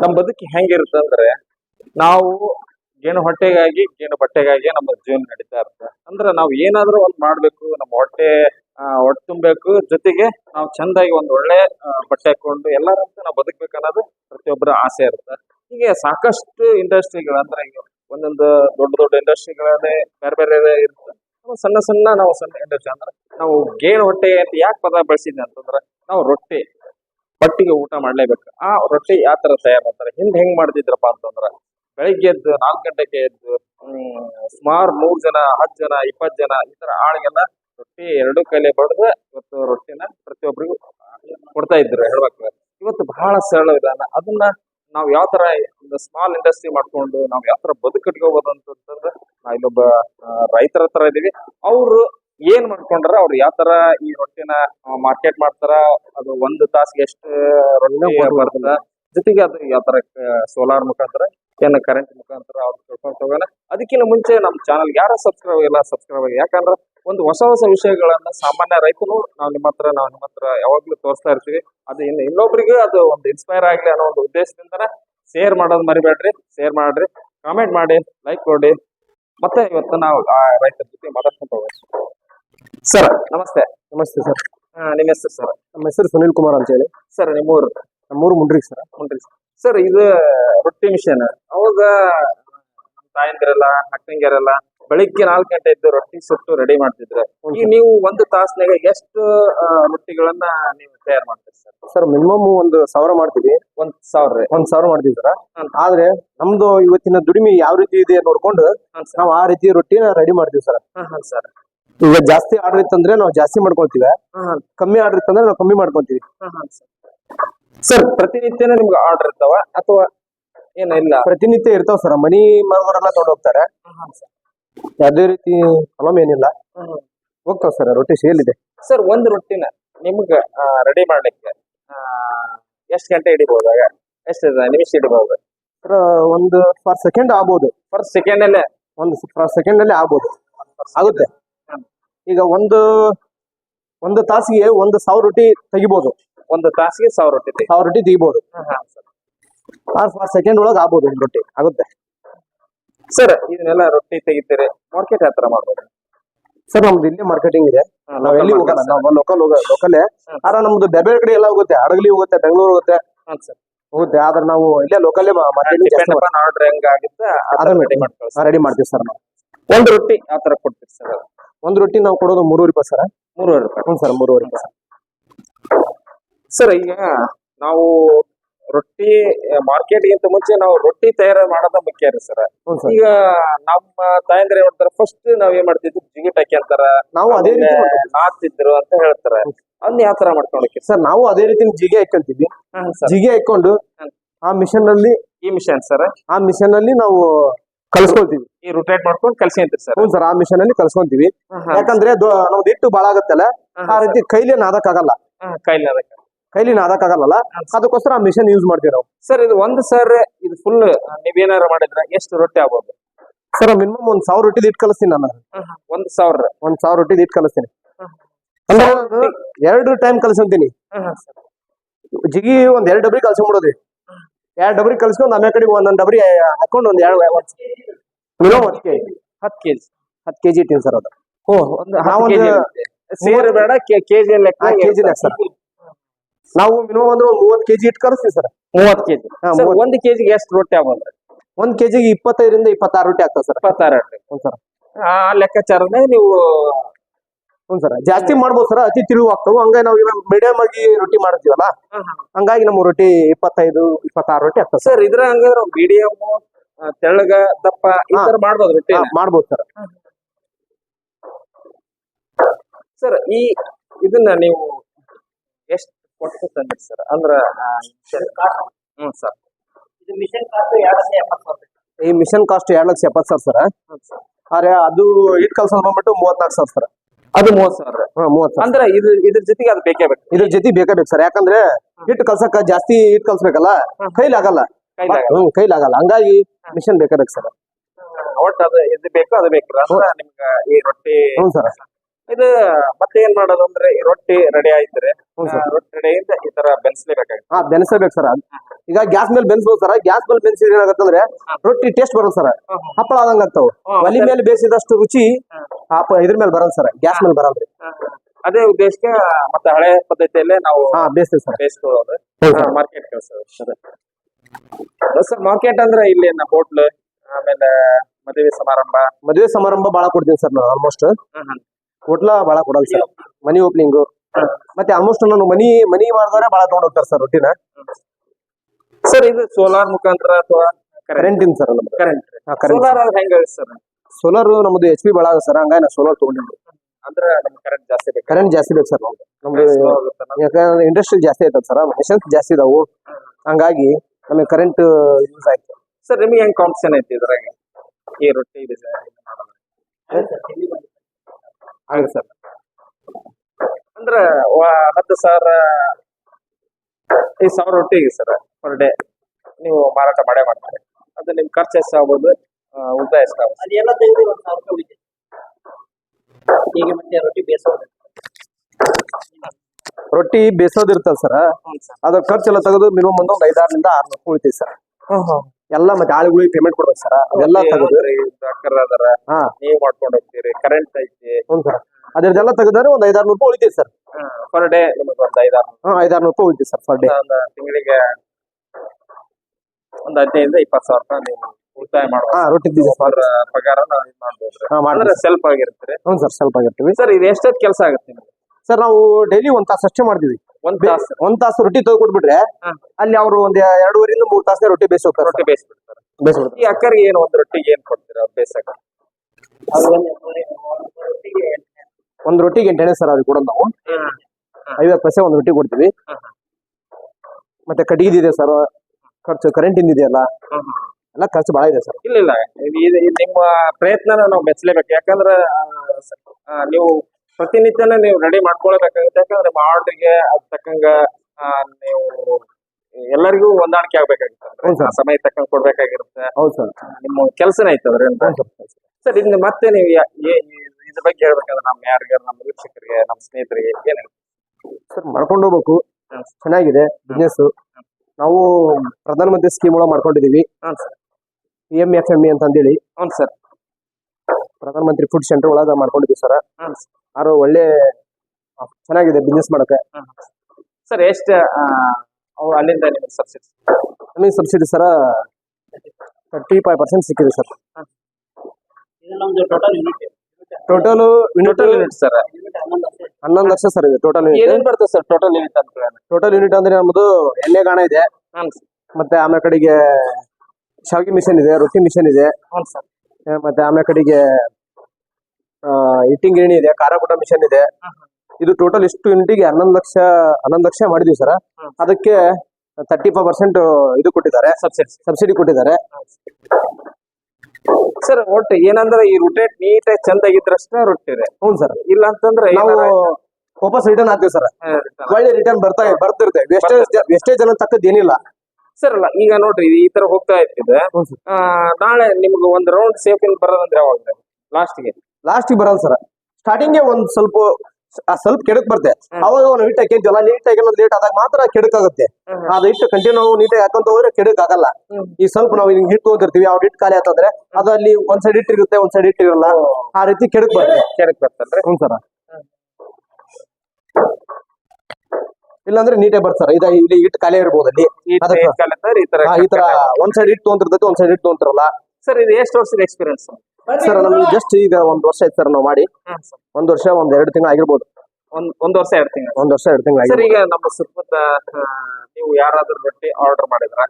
ನಮ್ಮ ಬದುಕು ಹೆಂಗಿರುತ್ತೆ ಅಂದ್ರೆ ನಾವು ಏನು ಹೊಟ್ಟೆಗಾಗಿ ಏನು ಬಟ್ಟೆಗಾಗಿ ನಮ್ಮ ಜೀವನ ನಡೀತಾ ಇರುತ್ತೆ. ಅಂದ್ರೆ ನಾವು ಏನಾದ್ರೂ ಒಂದು ಮಾಡ್ಬೇಕು, ನಮ್ಮ ಹೊಟ್ಟೆ ಹೊಟ್ಟೆ ತುಂಬಬೇಕು. ಜೊತೆಗೆ ನಾವು ಚಂದಾಗಿ ಒಂದು ಒಳ್ಳೆ ಬಟ್ಟೆ ಹಾಕೊಂಡು ಎಲ್ಲರಂತ ನಾವು ಬದುಕ್ಬೇಕು ಅನ್ನೋದು ಪ್ರತಿಯೊಬ್ಬರ ಆಸೆ ಇರುತ್ತೆ. ಹೀಗೆ ಸಾಕಷ್ಟು ಇಂಡಸ್ಟ್ರಿಗಳು ಅಂದ್ರೆ ಒಂದೊಂದು ದೊಡ್ಡ ದೊಡ್ಡ ಇಂಡಸ್ಟ್ರಿಗಳೇ ಬೇರೆ ಬೇರೆ ಇರುತ್ತೆ. ಸಣ್ಣ ಸಣ್ಣ ನಾವು ಸಣ್ಣ ಇಂಡಸ್ಟ್ರಿ ಅಂದ್ರೆ ನಾವು ಗೇಣು ಹೊಟ್ಟೆ ಅಂತ ಯಾಕೆ ಪದ ಬಳಸಿದ್ವಿ ಅಂತಂದ್ರೆ ನಾವು ರೊಟ್ಟಿ. ಹೊಟ್ಟಿಗೆ ಊಟ ಮಾಡ್ಲೇಬೇಕು. ಆ ರೊಟ್ಟಿ ಯಾವ ತರ ತಯಾರು ಮಾಡ್ತಾರೆ? ಹಿಂದೆ ಹೆಂಗ್ ಮಾಡ್ತಿದ್ರಪ್ಪ ಅಂತಂದ್ರ, ಬೆಳಿಗ್ಗೆ ಎದ್ದು ನಾಲ್ಕು ಗಂಟೆಗೆ ಎದ್ದು, ಹ್ಮ್, ಸುಮಾರು ನೂರ್ ಜನ, ಹತ್ತು ಜನ, ಇಪ್ಪತ್ತು ಜನ ಈ ತರ ಆಳಿಗೆಲ್ಲ ರೊಟ್ಟಿ ಎರಡು ಕೈಲಿ ಬಡ್ದು ಇವತ್ತು ರೊಟ್ಟಿನ ಪ್ರತಿಯೊಬ್ಬರಿಗೂ ಕೊಡ್ತಾ ಇದ್ರು ಹೇಳ್ಬೇಕು. ಇವತ್ತು ಬಹಳ ಸರಳ ವಿಧಾನ. ಅದನ್ನ ನಾವು ಯಾವ ತರ ಒಂದು ಸ್ಮಾಲ್ ಇಂಡಸ್ಟ್ರಿ ಮಾಡ್ಕೊಂಡು ನಾವು ಯಾವ ತರ ಬದುಕಟ್ಕೋಬಹುದು ಅಂತಂದ್ರೆ ನಾವು ಇಲ್ಲೊಬ್ಬ ರೈತರ ಹತ್ರ ಇದೀವಿ. ಅವ್ರು ಏನ್ ಮಾಡ್ಕೊಂಡ್ರ ಅವ್ರು ಯಾವ ತರ ಈ ರೊಟ್ಟಿನ ಮಾರ್ಕೆಟ್ ಮಾಡ್ತಾರ ಅದು ಒಂದು ತಾಸಿಗೆ ಎಷ್ಟು ರೊಟ್ಟಿ ಬರ್ತದ ಜೊತೆಗೆ ಅದು ಯಾವ ತರ ಸೋಲಾರ್ ಮುಖಾಂತರ ಏನ ಕರೆಂಟ್ ಮುಖಾಂತರ ಅವ್ರು ತಿಳ್ಕೊಂಡ್ ಹೋಗೋಣ ಅದಕ್ಕಿಂತ ಮುಂಚೆ ನಮ್ಮ ಚಾನಲ್ ಯಾರ ಸಬ್ಸ್ಕ್ರೈಬ್ ಇಲ್ಲ ಸಬ್ಸ್ಕ್ರೈಬ್ ಆಗಿ ಯಾಕಂದ್ರ ಒಂದು ಹೊಸ ಹೊಸ ವಿಷಯಗಳನ್ನ ಸಾಮಾನ್ಯ ರೈತರು ನಾವು ನಿಮ್ಮ ಹತ್ರ ನಾವು ನಿಮ್ಮ ಹತ್ರ ಯಾವಾಗ್ಲೂ ತೋರಿಸ್ತಾ ಇರ್ತೀವಿ. ಅದು ಇನ್ನು ಇನ್ನೊಬ್ರಿಗೆ ಅದು ಒಂದು ಇನ್ಸ್ಪೈರ್ ಆಗ್ಲಿ ಅನ್ನೋ ಒಂದು ಉದ್ದೇಶದಿಂದ ಶೇರ್ ಮಾಡೋದು ಮರಿಬೇಡ್ರಿ ಶೇರ್ ಮಾಡ್ರಿ ಕಾಮೆಂಟ್ ಮಾಡಿ ಲೈಕ್ ಕೊಡಿ ಮತ್ತೆ ಇವತ್ತು ನಾವು ಆ ರೈತರ ಜೊತೆ ಮಾತಾಡ್ಕೊಂತ ಹೋಗೋಣ. ಸರ್ ನಮಸ್ತೆ. ನಮಸ್ತೆ ಸರ್ ನಿಮ್ಮ ಹೆಸರು ಸರ್ ನಮ್ಮ ಹೆಸರು ಸುನಿಲ್ ಕುಮಾರ್ ಅಂತ ಹೇಳಿ. ಸರ್ ನಿಮ್ಮೂರು? ನಮ್ಮೂರು ಮುಂಡ್ರಿ ಸರ್ ಸರ್ ಇದು ರೊಟ್ಟಿ ಮಿಷನ್. ಅವಾಗ ತಾಯಂದಿರಲ್ಲ ಅಕ್ಕಂಗಿರಲ್ಲ ಬೆಳಿಗ್ಗೆ ನಾಲ್ಕು ಗಂಟೆ ಇದ್ದು ರೊಟ್ಟಿ ಸುಟ್ಟು ರೆಡಿ ಮಾಡ್ತಿದ್ರೆ. ಈಗ ನೀವು ಒಂದು ತಾಸ್ನಾಗ ಎಷ್ಟು ರೊಟ್ಟಿಗಳನ್ನ ನೀವು ತಯಾರು ಮಾಡ್ತೀರಿ ಸರ್ ಸರ್ ಮಿನಿಮಮ್ ಒಂದು ಸಾವಿರ ಮಾಡ್ತೀವಿ. ಒಂದ್ ಸಾವಿರ ಒಂದ್ ಸಾವಿರ ಮಾಡ್ತೀವಿ ಸರ್. ಆದ್ರೆ ನಮ್ದು ಇವತ್ತಿನ ದುಡಿಮೆ ಯಾವ ರೀತಿ ಇದೆ ನೋಡ್ಕೊಂಡು ನಾವು ಆ ರೀತಿ ರೊಟ್ಟಿನ ರೆಡಿ ಮಾಡ್ತೀವಿ ಸರ್ ಸರ್ ಈಗ ಜಾಸ್ತಿ ಆರ್ಡರ್ ಇತ್ತಂದ್ರೆ ನಾವು ಜಾಸ್ತಿ ಮಾಡ್ಕೊಳ್ತೀವಿ. ಕಮ್ಮಿ ಆರ್ಡರ್ ಇತ್ತಂದ್ರೆ ನಾವು ಕಮ್ಮಿ ಮಾಡ್ಕೊಳ್ತೀವಿ. ಸರ್. ಪ್ರತಿನಿತ್ಯನೇ ನಿಮ್ಗೆ ಆರ್ಡರ್ ಇರ್ತಾವ ಅಥವಾ ಏನ ಇಲ್ಲ? ಪ್ರತಿನಿತ್ಯ ಇರ್ತಾವ ಸರ್ ಮನಿ ಮಾರುವರೆಲ್ಲ ತಗೊಂಡು ಹೋಗ್ತಾರೆ. ಯಾವುದೇ ರೀತಿ ಪ್ರಾಬ್ಲಮ್ ಏನಿಲ್ಲ. ಹೋಗ್ತಾವ ಸರ್ ರೊಟ್ಟಿ ಸೇಲ್ ಇದೆ ಸರ್ ಒಂದು ರೊಟ್ಟಿನ ನಿಮ್ಗೆ ರೆಡಿ ಮಾಡ್ಲಿಕ್ಕೆ ಎಷ್ಟು ಗಂಟೆ ಹಿಡಿಬಹುದಾಗ ಎಷ್ಟು ನಿಮಿಷ ಹಿಡಿಬಹುದು ಸರ್ ಒಂದು ಪರ್ ಸೆಕೆಂಡ್ ಆಗ್ಬೋದು. ಫರ್ ಸೆಕೆಂಡ್ ಅಲ್ಲೇ? ಒಂದು ಪರ್ ಸೆಕೆಂಡ್ ಅಲ್ಲೇ ಆಗ್ಬೋದು. ಆಗುತ್ತೆ. ಈಗ ಒಂದು ಒಂದು ತಾಸಿಗೆ ಒಂದು ಸಾವಿರ ರೊಟ್ಟಿ ತೆಗಿಬಹುದು ಒಂದು ತಾಸಿಗೆ ಸಾವಿರ ರೊಟ್ಟಿ ಸಾವಿರ ರೊಟ್ಟಿ ತೆಗಿಬಹುದು ಸರ್. ಫರ್ ಸೆಕೆಂಡ್ ಒಳಗೆ ಆಗ್ಬೋದು ಒಂದು ರೊಟ್ಟಿ ಆಗುತ್ತೆ. ಸರ್ ಇದನ್ನೆಲ್ಲ ರೊಟ್ಟಿ ತೆಗಿತೀರಿ? ಮಾರ್ಕೆಟ್ ಯಾವ ತರ ಮಾಡ್ಬೋದು? ಸರ್ ನಮ್ದು ಇಲ್ಲೇ ಮಾರ್ಕೆಟಿಂಗ್ ಇದೆ. ನಾವ್ ಎಲ್ಲಿ ಹೋಗಲ್ಲ. ನಾವು ಲೋಕಲ್ ಹೋಗ ಲೋಕಲ್ಲೇ ಹ್ಮ್. ಆದ್ರೆ ನಮ್ದು ಬೇರೆ ಬೇರೆ ಕಡೆ ಎಲ್ಲ ಹೋಗುತ್ತೆ ಹಡಗಲಿ ಹೋಗುತ್ತೆ ಬೆಂಗಳೂರು ಹೋಗುತ್ತೆ. ಹೋಗುತ್ತೆ ಆದ್ರೆ ನಾವು ಇಲ್ಲೇ ಲೋಕಲ್ಲೇ ಮಾರ್ಕೆಟಿಂಗ್ ಮಾಡ್ಕೊಳ್ಳಿ ರೆಡಿ ಮಾಡ್ತೀವಿ ಸರ್ ನಾವು. ಒಂದು ರೊಟ್ಟಿ ಯಾವ ತರ ಕೊಡ್ತೀವಿ ಸರ್ ಒಂದು ರೊಟ್ಟಿ ನಾವು ಕೊಡೋದು ಮೂರುವರೆ ರೂಪಾಯಿ ಸರ್? ಮೂರುವರೆ ರೂಪಾಯಿ. ಹ್ಞೂ ಸರ್ ಮೂರುವರೆ ರೂಪಾಯಿ ಸರ್. ಈಗ ನಾವು ರೊಟ್ಟಿ ಮಾರ್ಕೆಟ್ ಗಿಂತ ಮುಂಚೆ ನಾವು ರೊಟ್ಟಿ ತಯಾರು ಮಾಡೋದ ಮುಖ್ಯ ರೀ ಸರ್. ಈಗ ನಮ್ಮ ತಾಯಂದ್ರೆ ಏನ್ ಮಾಡ್ತಾರೆ ಫಸ್ಟ್ ನಾವ್ ಏನ್ ಮಾಡ್ತಿದ್ವಿ? ಜಿಗಿಟ್ ಹಾಕ್ಯಂತಾರ ನಾವು ಅದೇ ರೀತಿ ನಾತಿದ್ರು ಅಂತ ಹೇಳ್ತಾರೆ. ಅದನ್ನ ಯಾವ ತರ ಮಾಡ್ಕೊಂಡಿ ಸರ್ ನಾವು ಅದೇ ರೀತಿ ಜಿಗೆ ಹಾಕೊಂತೀವಿ. ಜಿಗೆ ಹಾಕೊಂಡು ಆ ಮಿಷನ್ ಅಲ್ಲಿ ಈ ಮಿಷನ್ ಸರ್? ಆ ಮಿಷನ್ ಅಲ್ಲಿ ನಾವು ಕಲ್ಸ್ಕೊಳ್ತೀವಿ. ಈ ರೊಟೇಟ್ ಮಾಡ್ಕೊಂಡು ಕಲ್ಸಿಂತೀರಿ ಸರ್ ಹ್ಞೂ ಸರ್ ಆ ಮಿಷನ್ ಅಲ್ಲಿ ಕಲ್ಸ್ಕೊಂತೀವಿ ಯಾಕಂದ್ರೆ ನಮ್ದು ಹಿಟ್ಟು ಬಾಳ ಆಗತ್ತಲ್ಲ ಆ ರೀತಿ ಕೈಲಿ ನಾದಕ್ಕಾಗಲ್ಲ. ಕೈಲಿ ಅದಕ್ಕೆ ಕೈಲಿ ಆಗಲ್ಲ ಅದಕ್ಕೋಸ್ಕರ ಆ ಮಿಷನ್ ಯೂಸ್ ಮಾಡ್ತೀವಿ ನಾವು. ಸರ್ ಇದು ಒಂದ್ ಸರ್ ಇದು ಫುಲ್ ನೀವೇನಾರ ಮಾಡಿದ್ರೆ ಎಷ್ಟು ರೊಟ್ಟಿ ಆಗ್ಬೋದು? ಸರ್ ಮಿನಿಮಮ್ ಒಂದ್ ಸಾವಿರ ರೊಟ್ಟಿ ಇಟ್ಟು ಕಲಿಸ್ತೀನಿ ನಾನು. ಒಂದ್ ಸಾವಿರ. ಒಂದ್ ಸಾವಿರ ರೊಟ್ಟಿ ಇಟ್ಟು ಕಲಿಸ್ತೀನಿ. ಅಂದ್ರೆ ಎರಡು ಟೈಮ್ ಕಲ್ಸ್ಕೊಂತೀನಿ. ಜಿಗಿ ಒಂದ್ ಎರಡು ಡಬ್ರಿ ಕಲ್ಸ್ಕೊಂಡ್ಬಿಡೋದ್ರಿ ಎರಡ್ ಡಬ್ರಿ ಕಲ್ಸ್ಕೊಂಡು ಆಮೇಲೆ ಕಡೆ ಒಂದೊಂದು ಡಬ್ರಿ ಹಾಕೊಂಡು ಒಂದ್ ಎರಡು ಮಿನಿಮಮ್ ಹತ್ತು ಕೆಜಿ ಹತ್ತು ಕೆಜಿ ಹತ್ತು ಕೆಜಿ ಇಟ್ಟಿನಿ ಸರ್ ಅದು. ಓ ಒಂದು ನಾವೊಂದು ಸೇರು ಬೇಡ ಕೆಜಿ ಲೆಕ್ಕ ಹಾ, kg ಲೆಕ್ಕ sir. ನಾವು ಮಿನಿಮಮ್ ಅಂದ್ರೆ ಒಂದು ಮೂವತ್ತು ಕೆ ಕೆಜಿ ಇಟ್ಟು ಕಲಿಸ್ತೀವಿ ಸರ್. ಮೂವತ್ತು ಕೆಜಿ ಜಿ. ಸರ್ ಕೆ ಒಂದು ಕೆಜಿಗೆ ಎಷ್ಟು ರೊಟ್ಟಿ ಆಗೋದ್ರೆ ಒಂದು ಕೆ ಕೆಜಿಗೆ ಇಪ್ಪತ್ತೈದರಿಂದ ಇಪ್ಪತ್ತಾರು ರೊಟ್ಟಿ ಆಗ್ತದೆ ಸರ್. ಇಪ್ಪತ್ತಾರು ರೊಟ್ಟಿ. ಸರ್. ಆ ಲೆಕ್ಕಾಚಾರನೇ ನೀವು ಹ್ಞೂ ಸರ್. ಜಾಸ್ತಿ ಮಾಡ್ಬೋದು ಸರ್ ಅತಿ ತಿಳುವು ಆಗ್ತಾವ. ಹಂಗಾಗಿ ನಾವು ಇವಾಗ ಮೀಡಿಯಂ ಆಗಿ ರೊಟ್ಟಿ ಮಾಡ್ತೀವಲ್ಲ? ಹಂಗಾಗಿ ನಮ್ಮ ರೊಟ್ಟಿ ಇಪ್ಪತ್ತೈದು ಇಪ್ಪತ್ತಾರು ರೊಟ್ಟಿ ಆಗ್ತದೆ ಸರ್. ಇದ್ರ ಹಂಗಂದ್ರೆ ಮೀಡಿಯಂ ತೆಳ್ಳಗ ದಪ್ಪ ಈ ತರ ಮಾಡ್ಬೋದು ರೊಟ್ಟಿ ಮಾಡ್ಬೋದು ಸರ್. ಸರ್ ಈ ಇದನ್ನ ನೀವು ಎಷ್ಟು ಕೊಟ್ಟು ತಂದ್ರಿ ಸರ್? ಅಂದ್ರ ಹ್ಮ್ ಸರ್. ಇದು ಮಿಷನ್ ಕಾಸ್ಟ್ ಎರಡು ಲಕ್ಷ ಎಪ್ಪತ್ತು ಸಾವಿರ ಈ ಮಿಷನ್ ಕಾಸ್ಟ್ ಎರಡ್ ಲಕ್ಷ ಎಪ್ಪತ್ತು ಸಾವಿರ ಸರ್. ಆದ್ರೆ ಅದು ಇಟ್ ಕಲ್ಸ್ ಬಂದ್ಬಿಟ್ಟು ಮೂವತ್ನಾಲ್ಕು ಸಾವಿರ ಸರ್. ಅದು ಮೂವತ್ ಸಾವಿರ. ಹಾ ಮೂವತ್ತು ಸಾವಿರ. ಅಂದ್ರೆ ಇದ್ರ ಇದ್ರ ಜೊತೆಗೆ ಅದು ಬೇಕೇ ಬೇಕು. ಇದ್ರ ಜೊತೆ ಬೇಕೇ ಬೇಕು ಸರ್. ಯಾಕಂದ್ರೆ ಹಿಟ್ಟು ಕಲ್ಸಕ್ಕ ಜಾಸ್ತಿ ಹಿಟ್ಟು ಕಲ್ಸ್ಬೇಕಲ್ಲ ಕೈಲಿ ಆಗಲ್ಲ. ಹ್ಮ್ ಕೈಲಿ ಆಗಲ್ಲ. ಹಂಗಾಗಿ ಮಿಷನ್ ಬೇಕೇ ಬೇಕು ಸರ್? ಒಟ್ಟು ಅದು ಇದು ಬೇಕು ಅದು ಬೇಕು. ನಿಮ್ಗ ಈ ರೊಟ್ಟಿ ಹ್ಞೂ ಸರ್. ಇದು ಮತ್ತೆ ಏನ್ ಮಾಡೋದು ಅಂದ್ರೆ ಈ ರೊಟ್ಟಿ ರೆಡಿ ಆಯ್ತ್ರಿ ಹ್ಞೂ ರೊಟ್ಟಿ ರೆಡಿ ಆಯ್ತು ಈ ತರ ಬೆನ್ಸ್ಲೇಬೇಕಾಗುತ್ತೆ. ಹಾ ಬೆನ್ಸಬೇಕು ಸರ್. ಈಗ ಗ್ಯಾಸ್ ಮೇಲೆ ಬೆನ್ಸ್ಬೋದು ಸರ್. ಗ್ಯಾಸ್ ಮೇಲೆ ಬೆನ್ಸಿದ್ರೆ ಏನಾಗತ್ತಂದ್ರೆ ರೊಟ್ಟಿ ಟೇಸ್ಟ್ ಬರೋದು ಸರ್. ಹಪ್ಪಳ ಆದಂಗ ಆಗ್ತಾವ. ಒಲಿ ಮೇಲೆ ಬೇಸಿದಷ್ಟು ರುಚಿ ಆ- ಇದ್ರ ಮೇಲೆ ಬರಲ್ಲ ಸರ್. ಗ್ಯಾಸ್ ಮೇಲೆ ಬರಲ್ರಿ ಅದೇ ಉದ್ದೇಶಕ್ಕೆ ಮತ್ತೆ ಹಳೆ ಪದ್ಧತಿಯಲ್ಲೇ ನಾವು ಹಾ ಬೇಯಿಸ್ತೀವಿ ಸರ್. ಬೇಯಿಸ್ಕೊಳ್ಳೋದು. ಹೌದು ಸರ್. Market sir. ಮಾರ್ಕೆಟ್ ಅಂದ್ರೆ ಇಲ್ಲಿ ಹೋಟ್ಲ್ ಆಮೇಲೆ ಮದುವೆ ಸಮಾರಂಭ. ಮದುವೆ ಸಮಾರಂಭ ಬಹಳ ಕೊಡ್ತೀವಿ ಸರ್ ನಾವು ಆಲ್ಮೋಸ್ಟ್ ಹೋಟ್ಲ ಬಾಳ ಕೊಡಲ್ಲ ಸರ್ ಮನಿ ಓಪನಿಂಗ್ ಮತ್ತೆ ಆಲ್ಮೋಸ್ಟ್ ನಾನು ಮನಿ ಮನಿ ಮಾಡಿದ್ರೆ ಬಾಳ ತಗೊಂಡ್ ಹೋಗ್ತಾರೆ ಸರ್ ರೊಟ್ಟಿನ. ಸರ್ ಇದು ಸೋಲಾರ್ ಮುಖಾಂತರ ಅಥವಾ ಕರೆಂಟ್ ಇನ್ ಸರ್ ನಮ್ದು. ಕರೆಂಟ್. ಸೋಲಾರ್ ಹೆಂಗ ಸರ್? ಸೋಲಾರ್ ನಮ್ದು ಎಚ್ ಪಿ ಬಾಳ ಅದ ಸರ್ ಹಂಗಾಗಿ ನಾ ಸೋಲಾರ್ ತಗೊಂಡಿದ್ವಿ ಅಂದ್ರೆ ನಮ್ಗೆ ಕರೆಂಟ್ ಜಾಸ್ತಿ ಬೇಕು. ಕರೆಂಟ್ ಜಾಸ್ತಿ ಬೇಕು ಸರ್ ನಮ್ದು ನಮ್ದು ಯಾಕಂದ್ರೆ ಇಂಡಸ್ಟ್ರಿ ಜಾಸ್ತಿ ಐತದ ಸರ್ ಮೆಷನ್ಸ್ ಜಾಸ್ತಿ ಇದಾವು. ಹಂಗಾಗಿ ನಮಗೆ ಕರೆಂಟ್ ಯೂಸ್ ಆಯ್ತು. ಸರ್ ನಿಮಗೆ ಹೆಂಗ್ ಕಾಂಪಿಟೇಷನ್ ಐತಿ ಇದ್ರಾಗ? ಈ ರೊಟ್ಟಿ design ಆಗಿದೆ ಸರ್. ಅಂದ್ರೆ ಹತ್ತು ಸಾವಿರ ಐದು ಸಾವಿರ ರೊಟ್ಟಿಗೆ ಸರ್ ಪರ್ ಡೇ ನೀವು ಮಾರಾಟ ಮಾಡೇ ಮಾಡ್ತಾರೆ. ಅದು ನಿಮ್ ಖರ್ಚು ಎಷ್ಟು ಆಗ್ಬೋದು? ಆ, ಉಳಿತಾಯ ಎಷ್ಟು ಆಗ್ಬೋದು? ಅದೆಲ್ಲ ತೆಗೆದು ಒಂದು ಸಾವಿರ ರೂಪಾಯಿ ಉಳಿತೈತಿ. ಈಗ ಮತ್ತೆ ರೊಟ್ಟಿ ಬೇಸೋದು ರೊಟ್ಟಿ ಬೇಸೋದ್ ಇರ್ತದ ಸರ್. ಅದ್ರ ಖರ್ಚೆಲ್ಲ ತೆಗೆದು ಮಿನಿಮಮ್ ಒಂದು ಐದಾರರಿಂದ ಆರ್ನೂರು ಉಳಿತೀವಿ ಸರ್. ಎಲ್ಲ ಮತ್ತೆ ಆಳುಗಳು ಪೇಮೆಂಟ್ ಕೊಡ್ಬೇಕು ಸರ್ ಅದೆಲ್ಲ ತೆಗೆದು. ಹಾ. ಮಾಡ್ಕೊಂಡ್ ಮಾಡ್ಕೊಂಡು ಹೋಗ್ತೀರಿ ಕರೆಂಟ್ ಐತಿ. ಹ್ಞೂ ಸರ್ ಅದ್ರದ್ದೆಲ್ಲ ತೆಗೆದ್ರೆ ಒಂದು ಐದಾರ್ನೂರು ರೂಪಾಯಿ ಉಳಿತೈತಿ ಸರ್ ಪರ್ ಡೇ ನಿಮಗೆ ಒಂದ್ ಐದಾರು ಹಾ ಐದಾರು ರೂಪಾಯಿ ಉಳಿತೈತಿ ಸರ್ ಪರ್ ಡೇ ಒಂದು ತಿಂಗಳಿಗೆ ಒಂದ್ ಹದಿನೈದು ಇಪ್ಪತ್ತು ಸಾವಿರ ರೂಪಾಯಿ ನೀವು ಉಳಿತಾಯ ಹಾ ಮಾಡ್ಬೋದು. ರೊಟ್ಟಿ ಪಗಾರ ನಾವು ಇದು ಹಾ ಮಾಡ್ತೀವಿ ಸೆಲ್ಫ್ ಆಗಿರ್ತೀರಿ. ಹ್ಞೂ ಸರ್ ಸ್ವಲ್ಪ ಆಗಿರ್ತೀವಿ. ಸರ್ ಇದು ಎಷ್ಟೊತ್ತು ಕೆಲಸ ಆಗುತ್ತೆ ನಿಮ್ಗೆ? ಸರ್ ನಾವು ಡೈಲಿ ಒಂದ್ ತಾಸು ಅಷ್ಟೇ ಮಾಡ್ತೀವಿ. ಒಂದ್ ತಾಸು. ಒಂದ್ ತಾಸು ರೊಟ್ಟಿ ಅಲ್ಲಿ ಅವರು ಒಂದ್ ಎರಡೂವರೆಯಿಂದ ಮೂರ್ ತಾಸನೇ ರೊಟ್ಟಿ ಬೇಸ್ ಹೋಗ್ತಾರೆ ರೊಟ್ಟಿ ಬೇಯಿಸ್ಬಿಡ್ತಾರೆ. ಈ ಅಕ್ಕರಿಗೆ ಏನು ಒಂದ್ ರೊಟ್ಟಿಗೆ ಏನ್ ಕೊಡ್ತೀರಾ ಬೇಸಕ ಒಂದು ರೊಟ್ಟಿಗೆ ಒಂದ್ ರೊಟ್ಟಿಗೆ ಎಂಟೆಣೆ ಸರ್ ಅದು ಕೂಡ ನಾವು. ಐವತ್ತು ಪೈಸೆ ಒಂದ್ ರೊಟ್ಟಿ ಕೊಡ್ತೀವಿ. ಮತ್ತೆ ಕಟ್ಟಿಗೆದಿದೆ ಸರ್ ಖರ್ಚು ಕರೆಂಟ್ ಇದೆಯಲ್ಲ ಎಲ್ಲ ಖರ್ಚು ಬಹಳ ಇದೆ ಸರ್ ಇಲ್ಲ ಇಲ್ಲ. ಇದು- ಇದು- ಇದು ನಿಮ್ಮ ಪ್ರಯತ್ನ ನಾವು ಮೆಚ್ಚಲೇಬೇಕು. ಯಾಕಂದ್ರೆ ಆ, ನೀವು ಪ್ರತಿನಿತ್ಯನ ನೀವು ರೆಡಿ ಮಾಡ್ಕೊಳ್ಬೇಕಾಗುತ್ತೆ. ಯಾಕಂದ್ರೆ ಮಾಡ್ರಿಗೆ ಆರ್ಡ್ರಿಗೆ ಅದ್ ತಕ್ಕಂಗ ನೀವು ಎಲ್ಲರಿಗೂ ಹೊಂದಾಣಿಕೆ ಆಗ್ಬೇಕಾಗಿತ್ತು ಹೌದು. ಆ ಸಮಯ ತಕ್ಕಂಗ್ ಕೊಡ್ಬೇಕಾಗಿರುತ್ತೆ. ಹೌದು ಸರ್. ನಿಮ್ಮ ಕೆಲಸನೇ ಐತೆ ಅದ್ರಿಂದ ಸರ್. ಇನ್ನು ಮತ್ತೆ ನೀವು ಇದ್ರ ಬಗ್ಗೆ ಹೇಳ್ಬೇಕಂದ್ರೆ ನಮ್ಮ ಯಾರಿಗಾರ ನಮ್ಮ ವೀಕ್ಷಕರಿಗೆ ನಮ್ಮ ಸ್ನೇಹಿತರಿಗೆ ಏನ್ ಸರ್ ಮಾಡ್ಕೊಂಡು ಹೋಗ್ಬೇಕು. ಚೆನ್ನಾಗಿದೆ ಬಿಸ್ನೆಸ್ ನಾವು ಪ್ರಧಾನಮಂತ್ರಿ ಸ್ಕೀಮ್ ಒಳಗೆ ಮಾಡ್ಕೊಂಡಿದೀವಿ. P M F M E ಅಂತ ಅಂದೇಳಿ ಹ್ಞೂ ಸರ್. ಪ್ರಧಾನಮಂತ್ರಿ ಫುಡ್ ಸೆಂಟರ್ ಒಳಗೆ ಮಾಡ್ಕೊಂಡಿದ್ದೀವಿ ಸರ್. ಯಾರು ಆರು ಒಳ್ಳೆ ಚೆನ್ನಾಗಿದೆ ಬಿಸ್ನೆಸ್ ಮಾಡಕ್ಕೆ. ಸರ್ ಎಷ್ಟು ಅಲ್ಲಿಂದ ನಿಮಗೆ ಸಬ್ಸಿಡಿ ನಮಗೆ subsidy sir thirty five percent ಸಿಕ್ಕಿದೆ sir. Total total unit sir? ಹನ್ನೊಂದು ಲಕ್ಷ ಸರ್ ಇದೆ ಟೋಟಲ್ ಯೂನಿಟ್ ಏನೇನ್ ಬರ್ತದೆ ಸರ್ ಟೋಟಲ್ ಯೂನಿಟ್ ಅಂತ ಟೋಟಲ್ ಯೂನಿಟ್ ಅಂದ್ರೆ ನಮ್ಮದು ಎಣ್ಣೆ ಗಾಣ ಇದೆ. ಮತ್ತೆ ಆಮೇಲೆ ಕಡೆಗೆ ಶಾವಿಗೆ ಮಿಷನ್ ಇದೆ ರೊಟ್ಟಿ ಮಿಷನ್ ಇದೆ. ಹ್ಞೂ ಸರ್. ಮತ್ತೆ ಆಮೇಲೆ ಕಡೆಗೆ ಇಟ್ಟಿಂಗ್ ಗಿರಣಿ ಇದೆ? ಖಾರ ಕೂಟ ಮಿಷನ್ ಇದೆ. ಇದು ಟೋಟಲ್ ಇಷ್ಟು ಯೂನಿಟಿಗೆ ಹನ್ನೊಂದು ಲಕ್ಷ ಹನ್ನೊಂದು ಲಕ್ಷ ಮಾಡಿದೀವಿ ಸರ್ ಅದಕ್ಕೆ ತರ್ಟಿ ಫೈವ್ ಪರ್ಸೆಂಟ್ ಇದು ಕೊಟ್ಟಿದ್ದಾರೆ. ಸಬ್ಸಿಡಿ ಸಬ್ಸಿಡಿ ಕೊಟ್ಟಿದ್ದಾರೆ. ಸರ್ ಒಟ್ಟು ಏನಂದ್ರೆ ಈ ರೊಟೇಟ್ ನೀಟಾಗಿ ಚಂದಾಗಿದ್ರಷ್ಟೇ ರೊಟ್ಟಿ ಇದೆ. ಹ್ಞೂ ಸರ್ ಇಲ್ಲ ಅಂತಂದ್ರೆ ನಾವು ವಾಪಸ್ ರಿಟರ್ನ್ ಹಾಕ್ತೀವಿ ಸರ್ ಒಳ್ಳೆ ರಿಟರ್ನ್ ಬರ್ತಾ ಬರ್ತಿರ್ತೇವೆ ಎಷ್ಟೇ ಎಷ್ಟೇ ಜನ ತಕ್ಕದ್ದು ಏನಿಲ್ಲ. ಸರ್ ಅಲ್ಲ ಈಗ ನೋಡ್ರಿ ಈ ತರ ಹೋಗ್ತಾ ಇರ್ತದೆ ಹ್ಞೂ ಸರ್. ಆ, ನಾಳೆ ನಿಮ್ಗೆ ಒಂದ್ ರೌಂಡ್ ಸೇಫ್ ಇಂದ ಬರೋದಂದ್ರೆ ಯಾವಾಗ ಲಾಸ್ಟ್ಗೆ ಲಾಸ್ಟಿಗೆ ಬರಲ್ಲ ಸರ್. ಸ್ಟಾರ್ಟಿಂಗ್ಗೆ ಒಂದ್ ಸ್ವಲ್ಪ ಆ ಸ್ವಲ್ಪ ಕೆಡಕ್ ಬರುತ್ತೆ. ಹ್ಮ್. ಅವಾಗ ಒಂದು ಹಿಟ್ಟು ಹಾಕಿಂತೀವಲ್ಲ ನೀಟ್ ಹಾಕಿ ಲೇಟ್ ಆದಾಗ ಮಾತ್ರ ಕೆಡಕ್ ಆಗುತ್ತೆ ಹ್ಮ್. ಅದು ಹಿಟ್ಟು ಕಂಟಿನ್ಯೂ ನೀಟಾಗಿ ಹಾಕೊಂತ ಹೋದ್ರೆ ಕೆಡಕ್ ಆಗಲ್ಲ ಹ್ಮ್. ಈ ಸ್ವಲ್ಪ ನಾವು ಹಿಂಗ್ ಹಿಟ್ಟು ಹೋಗಿರ್ತೀವಿ ಅವ್ರ ಹಿಟ್ ಖಾಲಿ ಆತಂದ್ರೆ ಅದು ಅಲ್ಲಿ ಒಂದ್ ಸೈಡ್ ಹಿಟ್ಟು ಇರುತ್ತೆ ಒಂದ್ ಸೈಡ್ ಹಿಟ್ಟು ಇರಲ್ಲ ಆ ರೀತಿ ಕೆಡಕ್ ಬರುತ್ತೆ. ಕೆಡಕ್ ಬರ್ತಲ್ರಿ? ಹ್ಞೂ ಸರ್. ಇಲ್ಲಾಂದ್ರೆ ನೀಟೇ ಬರ್ತಾರೆ. ಇದ ಇಲ್ಲಿ ಇಟ್ಟು ಖಾಲಿ ಇರ್ಬೋದು ಅಲ್ಲಿ. ಈ ಅದಕ್ಕೆ- ತರ ಆ, ಈ ತರ ಒಂದ್ ಸೈಡ್ ಇಟ್ಟು ತೊಗೊಂತಿರ್ತೈತಿ ಒಂದ್ ಸೈಡ್ ಇಟ್ಟು ತೊಗೊಂತಿರಲ್ಲ ಸರ್ ಇದು ಎಷ್ಟು ವರ್ಷದ ಎಕ್ಸ್ಪೀರಿಯನ್ಸ್ ಸರ್ ನಮ್ಗೆ ಜಸ್ಟ್ ಈಗ ಒಂದ್ ವರ್ಷ ಆಯ್ತು ಸರ್ ನಾವು ಮಾಡಿ. ಒಂದ್ ವರ್ಷ ಒಂದ್ ಎರಡು ತಿಂಗಳು ಆಗಿರ್ಬೋದು. ಒಂದ್ ಒಂದ್ ವರ್ಷ ಎರಡು ತಿಂಗಳು. ಒಂದ್ ವರ್ಷ ಎರಡು ತಿಂಗಳು ಸರ್ ಆಗಿರ್ಬೋದು. ಈಗ ನಮ್ಮ ಸುತ್ತಮುತ್ತ ಆ, ನೀವು ಯಾರಾದ್ರೂ ರೊಟ್ಟಿ ಆರ್ಡರ್ ಮಾಡಿದ್ರ?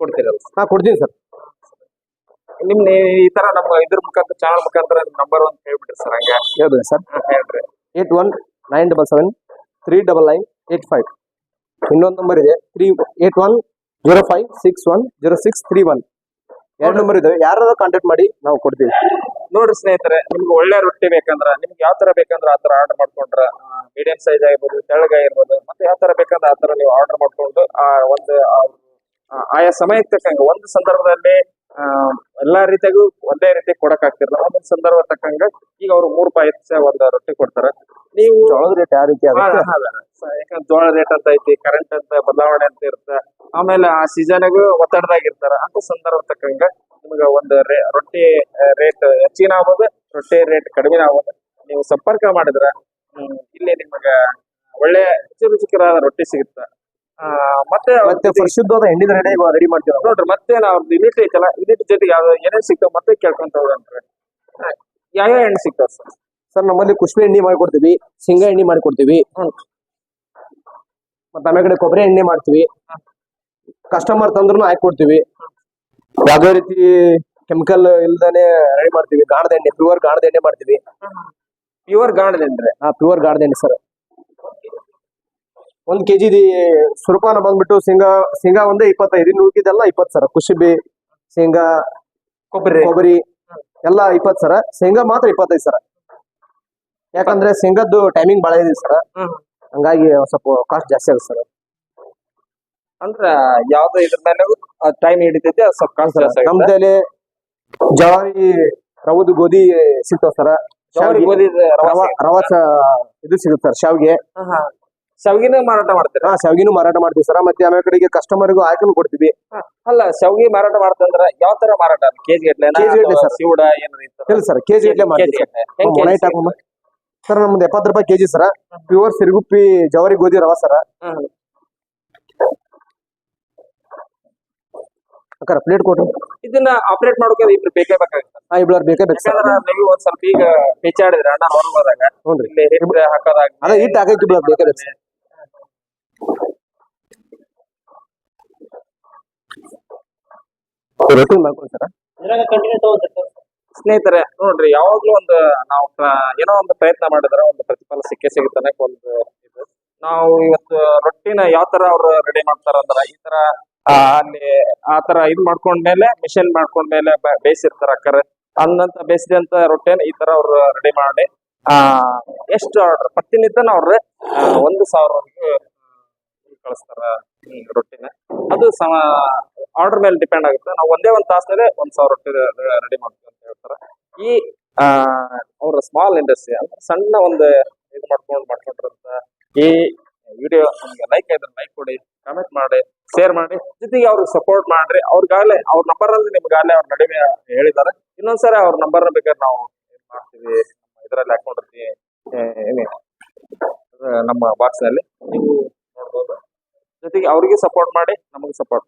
ಕೊಡ್ತೀರಲ್ಲ ಹಾ ಕೊಡ್ತೀನಿ ಸರ್ ನಿಮ್ ಈ ತರ ನಮ್ಮ ಇದ್ರ ಮುಖಾಂತರ ಚಾನಲ್ ಮುಖಾಂತರ ನಂಬರ್ ಒಂದ್ ಹೇಳ್ಬಿಟ್ರಿ ಸರ್ ಹಂಗ. ಹೇಳ್ರಿ ಸರ್ ಹೇಳ್ರಿ. Eight one nine double seven three double nine eight five ಇನ್ನೊಂದು ನಂಬರ್ ಇದೆ three eight one zero five six one zero six three one ಎರಡು ನಂಬರ್ ಇದಾವೆ ಯಾರಾದ್ರೂ ಕಾಂಟ್ಯಾಕ್ಟ್ ಮಾಡಿ ನಾವು ಕೊಡ್ತೀವಿ. ನೋಡ್ರಿ ಸ್ನೇಹಿತರೆ, ನಿಮ್ಗೆ ಒಳ್ಳೆ ರೊಟ್ಟಿ ಬೇಕಂದ್ರ, ನಿಮ್ಗೆ ಯಾವ ತರ ಬೇಕಂದ್ರೆ ಆ ತರ ಆರ್ಡರ್ ಮಾಡ್ಕೊಂಡ್ರ ಮೀಡಿಯಂ ಸೈಜ್ ಆಗಿರ್ಬೋದು ತೆಳ್ಳಗಾಗಿರ್ಬೋದು ಮತ್ತೆ ಯಾವ ತರ ಬೇಕಂದ್ರೆ ಆ ತರ ನೀವು ಆರ್ಡರ್ ಮಾಡ್ಕೊಂಡು, ಆ, ಒಂದು ಆಯಾ ಸಮಯಕ್ಕೆ ತಕ್ಕಂಗೆ ಒಂದು ಸಂದರ್ಭದಲ್ಲಿ ಆ, ಎಲ್ಲಾ ರೀತಿಯಾಗೂ ಒಂದೇ ರೀತಿ ಕೊಡಕ್ ಆಗ್ತಿರಲ್ಲ ಒಂದೊಂದು ಸಂದರ್ಭ ತಕ್ಕಂಗ ಈಗ ಅವ್ರು ಮೂರ್ ರೂಪಾಯಿ ಹೆಚ್ಚ ಒಂದ್ ರೊಟ್ಟಿ ಕೊಡ್ತಾರ. ನೀವು ಜೋಳದ ರೇಟ್ ಯಾವ ರೀತಿ ಯಾಕಂದ್ರೆ ಜೋಳ ರೇಟ್ ಅಂತ ಐತಿ ಕರೆಂಟ್ ಅಂತ ಬದಲಾವಣೆ ಅಂತ ಇರುತ್ತೆ. ಆಮೇಲೆ ಆ ಸೀಸನ್ಗೂ ಒತ್ತಡದಾಗ ಇರ್ತಾರ ಅಂತ ಸಂದರ್ಭ ತಕ್ಕಂಗ ನಿಮ್ಗ ಒಂದು ರೇ- ರೊಟ್ಟಿ ರೇಟ್ ಹೆಚ್ಚಿನ ಆಗ್ಬೋದು ರೊಟ್ಟಿ ರೇಟ್ ಕಡಿಮೆ ಆಗ್ಬೋದು. ನೀವು ಸಂಪರ್ಕ ಮಾಡಿದ್ರ ಹ್ಮ್, ಇಲ್ಲಿ ನಿಮಗ ಒಳ್ಳೆ ರುಚಿ ರುಚಿಕರಾದ ರೊಟ್ಟಿ ಸಿಗುತ್ತ. ಮತ್ತೆ ಮತ್ತೆ ಪರಿಶುದ್ಧವಾದ ಎಣ್ಣೆ ರೆಡಿ ರೆಡಿ ಮಾಡ್ತೀವಿ. ನೋಡ್ರಿ ಮತ್ತೆ ನಾವು ಲಿಮಿಟ್ ಐತಲ್ಲ ಲಿಮಿಟ್ ಜೊತೆಗೆ ಯಾವ ಏನೇನ್ ಸಿಗ್ತಾವ ಮತ್ತೆ ಕೇಳ್ಕೊಂತ ಹೋಗ್ರಿ ಯಾವ ಎಣ್ಣೆ ಸಿಗ್ತಾವ ಸರ್? ಸರ್ ನಮ್ಮಲ್ಲಿ ಕುಶ್ಬಿ ಎಣ್ಣೆ ಮಾಡಿಕೊಡ್ತೀವಿ ಶೇಂಗಾ ಎಣ್ಣೆ ಮಾಡಿಕೊಡ್ತೀವಿ. ಮತ್ತೆ ಆಮೇಲೆ ಕಡೆ ಕೊಬ್ಬರಿ ಎಣ್ಣೆ ಮಾಡ್ತೀವಿ. ಕಸ್ಟಮರ್ ತಂದ್ರು ಹಾಕೊಡ್ತೀವಿ ಕೊಡ್ತೀವಿ. ಯಾವುದೇ ರೀತಿ ಕೆಮಿಕಲ್ ಇಲ್ದಾನೆ ರೆಡಿ ಮಾಡ್ತೀವಿ. ಗಾಣದ ಎಣ್ಣೆ ಪ್ಯೂರ್ ಗಾಣದ ಎಣ್ಣೆ ಮಾಡ್ತೀವಿ. ಪ್ಯೂರ್ ಗಾಣದೇನ್ರಿ ಹಾ ಪ್ಯೂರ್ ಗಾಣದ ಎಣ್ಣೆ ಸರ್. ಒಂದ್ ಕೆಜಿ ಸುರಪಾನ ಬಂದ್ಬಿಟ್ಟು ಶೇಂಗಾ ಶೇಂಗಾ ಒಂದೇ ಇಪ್ಪತ್ತೈದು ಇನ್ನು ಉಳಿದಿದ್ದೆಲ್ಲ ಇಪ್ಪತ್ತು ಸರ. ಕುಶಿಬಿ ಶೇಂಗಾ ಕೊಬ್ಬರಿ. ಕೊಬ್ಬರಿ ಎಲ್ಲ ಇಪ್ಪತ್ತು ಸರ. ಶೇಂಗಾ ಮಾತ್ರ ಇಪ್ಪತ್ತೈದು ಸರ. ಯಾಕಂದ್ರೆ ಶೇಂಗಾದ್ದು ಟೈಮಿಂಗ್ ಬಹಳ ಇದೆ ಸರ. ಹಂಗಾಗಿ ಸ್ವಲ್ಪ ಕಾಸ್ಟ್ ಜಾಸ್ತಿ ಆಗುತ್ತೆ ಸರ್. ಅಂದ್ರ ಯಾವ್ದು ಇದ್ರ ಮೇಲೆ ಟೈಮ್ ಹಿಡಿತೈತಿ ಅದು ಸ್ವಲ್ಪ ಕಾಸ್ಟ್ ಜಾಸ್ತಿ. ನಮ್ದಲ್ಲಿ ಜವಾರಿ ರವದು ಗೋಧಿ ಸಿಗ್ತಾವ ಸರ್. ಜವಾರಿ ಗೋಧಿ ರವ ಇದು ಸಿಗುತ್ತೆ ಸರ್ ಶಾವ್ಗೆ. ಶಾವಿಗೆನ ಮಾರಾಟ ಮಾಡ್ತೀರಾ? ಹಾ ಶಾವ್ಗಿನೂ ಮಾರಾಟ ಮಾಡ್ತೀವಿ ಸರ್. ಮತ್ತೆ ಆಮೇಲೆ ಕಡೆಗೆ ಕಸ್ಟಮರ್ಗೂ ಆಯ್ಕೆನು ಕೊಡ್ತೀವಿ. ಅಲ್ಲ ಶಾವಿಗೆ ಮಾರಾಟ ಮಾಡ್ತಂದ್ರ ಯಾವ ತರ ಮಾರಾಟ? ಕೆಜಿ ಗಟ್ಲೆ ಕೆಜಿ ಗಟ್ಲೆ ಸರ್. ಸಿವುಡ ಏನಾರ ಇಲ್ಲ ಸರ್ ಕೆಜಿ ಗಟ್ಲೆ ಮಾಡ್ತೀವಿ ಸರ್. ಹಾಕೊಂಬ ಸರ್ ನಮ್ದು ಎಪ್ಪತ್ತು ರೂಪಾಯಿ ಕೆಜಿ ಸರ. ಪ್ಯೂರ್ ಸಿರುಗುಪ್ಪಿ ಜವರಿ ಗೋಧಿ ರವ ಸರ. ಹ್ಮ್. ಅಕ್ಕಾರ ಪ್ಲೇಟ್ ಕೊಟ್ಟು ಇದನ್ನ ಆಪರೇಟ್ ಮಾಡೋಕೆ ಇಬ್ರು ಬೇಕೇ ಬೇಕಾಗುತ್ತೆ. ಹಾ ಇಬ್ಳರ್ ಬೇಕೇ ಬೇಕು ಸರ್. ಯಾಕಂದ್ರ ನೀವು ಒಂದ್ ಸ್ವಲ್ಪ ಈಗ ಪೆಚ್ಚಾಡಿದ್ರೆ ಅಣ್ಣ ಹೊರಗೆ ಹೋದಾಗ ಹ್ಞೂನ್ರಿ ಇಲ್ಲಿ ಹಿಟ್ಟು ಹಾಕೋದಾಗ ಅದೇ ಹಿಟ್ಟು ಹಾಕಕ್ಕೆ ಇಬ್ಳರ್ ಬೇಕೇ ಬೇಕು ಸರ್. ರೊಟ್ಟಿ ಮಾಡ್ಕೊಳ್ಳಿ ಸರ್. ಇದ್ರಾಗ ಕಂಟಿನ್ಯೂ ತಗೋತಾರೆ ಸ್ನೇಹಿತರೆ ನೋಡ್ರಿ ಯಾವಾಗ್ಲೂ ಒಂದು ನಾವು ಏನೋ ಒಂದು ಪ್ರಯತ್ನ ಮಾಡಿದ್ರೆ ಒಂದು ಪ್ರತಿಫಲ ಸಿಕ್ಕೇ ಸಿಗುತ್ತೆ ಅನ್ನೋಕೆ ಒಂದು ಇದು. ನಾವು ಇವತ್ತು ರೊಟ್ಟಿನ ಯಾವ ತರ ಅವ್ರು ರೆಡಿ ಮಾಡ್ತಾರ ಅಂದ್ರ ಈ ತರ ಅಲ್ಲಿ ಆ ತರ ಇದು ಮಾಡ್ಕೊಂಡ್ಮೇಲೆ ಮಿಷನ್ ಮಾಡ್ಕೊಂಡ್ಮೇಲೆ ಬೇಯಿಸಿರ್ತಾರ ಅಕ್ಕರೆ. ಅಂದಂತ ಬೇಯಿಸಿದಂತ ರೊಟ್ಟಿನ ಈ ತರ ಅವ್ರು ರೆಡಿ ಮಾಡಿ ಆ ಎಷ್ಟು ಆರ್ಡರ್ ಪ್ರತಿನಿತ್ಯನ ಅವ್ರು ಒಂದು ಸಾವಿರವರೆಗೂ ಕಳಿಸ್ತಾರ. ರೊಟ್ಟಿನ. ಅದು ಸಮ ಆರ್ಡರ್ ಮೇಲೆ ಡಿಪೆಂಡ್ ಆಗುತ್ತೆ. ನಾವು ಒಂದೇ ಒಂದು ತಾಸಿನಲ್ಲೇ ಒಂದ್ ಸಾವಿರ ರೊಟ್ಟಿ ರೆಡಿ ಮಾಡ್ತೀವಿ ಅಂತ ಹೇಳ್ತಾರೆ. ಈ ಅವ್ರ ಸ್ಮಾಲ್ ಇಂಡಸ್ಟ್ರಿ ಅಂದ್ರೆ ಸಣ್ಣ ಒಂದು ಇದು ಮಾಡ್ಕೊಂಡು ಮಾಡ್ಕೊಂಡಿರಂತ ಈ ವಿಡಿಯೋ ನಿಮ್ಗೆ ಲೈಕ್ ಆಯ್ತು ಲೈಕ್ ಕೊಡಿ ಕಮೆಂಟ್ ಮಾಡಿ ಶೇರ್ ಮಾಡಿ. ಜೊತೆಗೆ ಅವ್ರಿಗೆ ಸಪೋರ್ಟ್ ಮಾಡ್ರಿ. ಅವ್ರಿಗಾಗಲೇ, ಅವ್ರ ನಂಬರ್ ಅಲ್ಲಿ ನಿಮ್ಗಾಗಲೇ ಅವ್ರ ನಡುವೆ ಹೇಳಿದ್ದಾರೆ. ಇನ್ನೊಂದ್ಸರಿ ಅವ್ರ ನಂಬರ್ ಬೇಕಾದ್ರೆ ನಾವು ಏನ್ ಮಾಡ್ತೀವಿ. ಇದರಲ್ಲಿ ಹಾಕೊಂಡಿರ್ತೀವಿ. ನಮ್ಮ ಬಾಕ್ಸ್ನಲ್ಲಿ ನೀವು ನೋಡ್ಬೋದು. ಜೊತೆಗೆ ಅವರಿಗೆ ಸಪೋರ್ಟ್ ಮಾಡಿ ನಮಗೆ ಸಪೋರ್ಟ್